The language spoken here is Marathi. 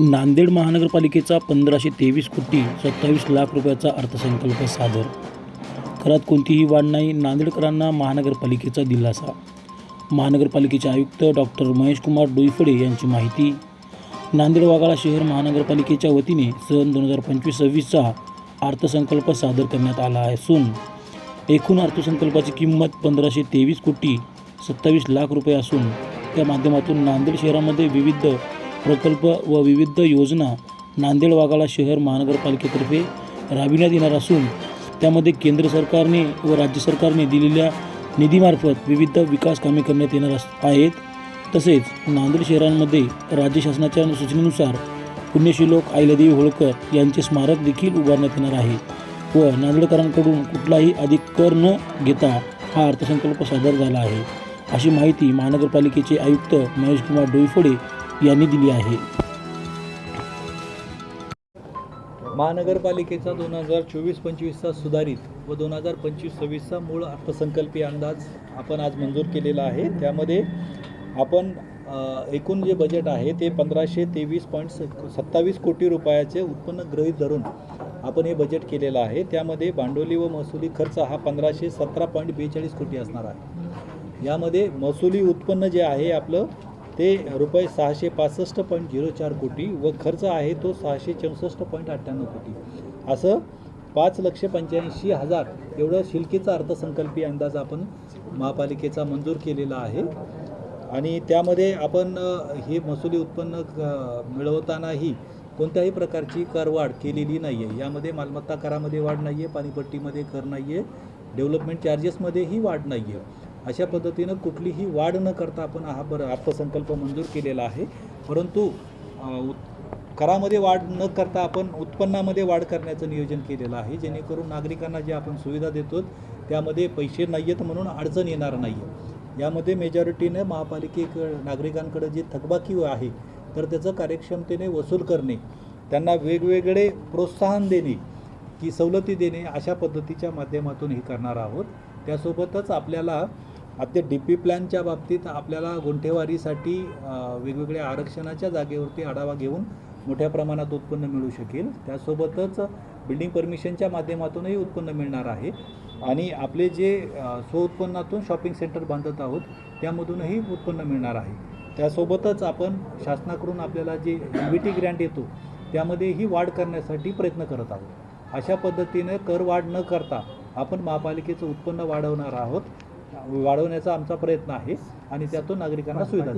नांदेड महानगरपालिकेचा पंधराशे तेवीस कोटी सत्तावीस लाख रुपयाचा अर्थसंकल्प सादर. करात कोणतीही वाढ नाही नांदेडकरांना महानगरपालिकेचा दिलासा. महानगरपालिकेचे आयुक्त डॉक्टर महेशकुमार डोईफडे यांची माहिती. नांदेड वाघाळा शहर महानगरपालिकेच्या वतीने सन दोन हजार पंचवीस सव्वीसचा अर्थसंकल्प सादर करण्यात आला असून एकूण अर्थसंकल्पाची किंमत पंधराशे तेवीस कोटी सत्तावीस लाख रुपये असून त्या माध्यमातून नांदेड शहरामध्ये विविध प्रकल्प व विविध योजना नांदेड वाघाळा शहर महानगरपालिकेतर्फे राबविण्यात येणार असून त्यामध्ये केंद्र सरकारने व राज्य सरकारने दिलेल्या निधीमार्फत विविध विकास कामे करण्यात येणार आहेत. तसेच नांदेड शहरांमध्ये राज्य शासनाच्या सूचनेनुसार पुण्यशिलोक अहिल्यादेवी होळकर यांचे स्मारक देखील उभारण्यात येणार आहे व नांदेडकरांकडून कुठलाही अधिक कर न घेता हा अर्थसंकल्प सादर झाला आहे. अशी माहिती महानगरपालिकेचे आयुक्त महेशकुमार डोईफोडे यांनी दिली आहे. महानगरपालिकेचा दोन हजार चोवीस पंचवीसचा सुधारित व दोन हजार पंचवीस सव्वीसचा मूळ अर्थसंकल्पीय अंदाज आपण आज मंजूर केलेला आहे. त्यामध्ये आपण एकूण जे बजेट आहे ते पंधराशे तेवीस पॉईंट सत्तावीस कोटी रुपयाचे उत्पन्न गृहीत धरून आपण हे बजेट केलेलं आहे. त्यामध्ये भांडवली व महसुली खर्च हा पंधराशे सतरा पॉईंट बेचाळीस कोटी असणार आहे. यामध्ये महसुली उत्पन्न जे आहे आपलं ते रुपये सहाशे पासष्ट पॉईंट झिरो चार कोटी व खर्च आहे तो सहाशे चौसष्ट पॉईंट अठ्ठ्याण्णव कोटी. असं पाच लक्ष पंच्याऐंशी हजार एवढं शिल्कीचा अर्थसंकल्पीय अंदाज आपण महापालिकेचा मंजूर केलेला आहे. आणि त्यामध्ये आपण हे महसुली उत्पन्न मिळवतानाही कोणत्याही प्रकारची करवाढ केलेली नाही आहे यामध्ये मालमत्ता करामध्ये वाढ नाही आहे पाणीपट्टीमध्ये कर नाही आहे डेव्हलपमेंट चार्जेसमध्येही वाढ नाही आहे अशा पद्धतीनं कुठलीही वाढ न करता आपण हा बरं अर्थसंकल्प मंजूर केलेला आहे. परंतु करामध्ये वाढ न करता आपण उत्पन्नामध्ये वाढ करण्याचं नियोजन केलेलं आहे. जेणेकरून नागरिकांना जे आपण सुविधा देतो त्यामध्ये पैसे नाही आहेत म्हणून अडचण येणार नाही आहे यामध्ये मेजॉरिटीने महापालिकेकडे नागरिकांकडे जे थकबाकी आहे तर त्याचं कार्यक्षमतेने वसूल करणे त्यांना वेगवेगळे प्रोत्साहन देणे की सवलती देणे अशा पद्धतीच्या माध्यमातून हे करणार आहोत. त्यासोबतच आपल्याला आता डी पी प्लॅनच्या बाबतीत आपल्याला गुंठेवारीसाठी वेगवेगळ्या आरक्षणाच्या जागेवरती आढावा घेऊन मोठ्या प्रमाणात उत्पन्न मिळू शकेल. त्यासोबतच बिल्डिंग परमिशनच्या माध्यमातूनही उत्पन्न मिळणार आहे. आणि आपले जे स्वउत्पन्नातून शॉपिंग सेंटर बांधत आहोत त्यामधूनही उत्पन्न मिळणार आहे. त्यासोबतच आपण शासनाकडून आपल्याला जे एम व्ही टी ग्रँट येतो त्यामध्येही वाढ करण्यासाठी प्रयत्न करत आहोत. अशा पद्धतीने कर वाढ न करता आपण महापालिकेचं उत्पन्न वाढवणार आहोत. वाढवण्याचा आमचा प्रयत्न आहे आणि त्यातून नागरिकांना सुविधा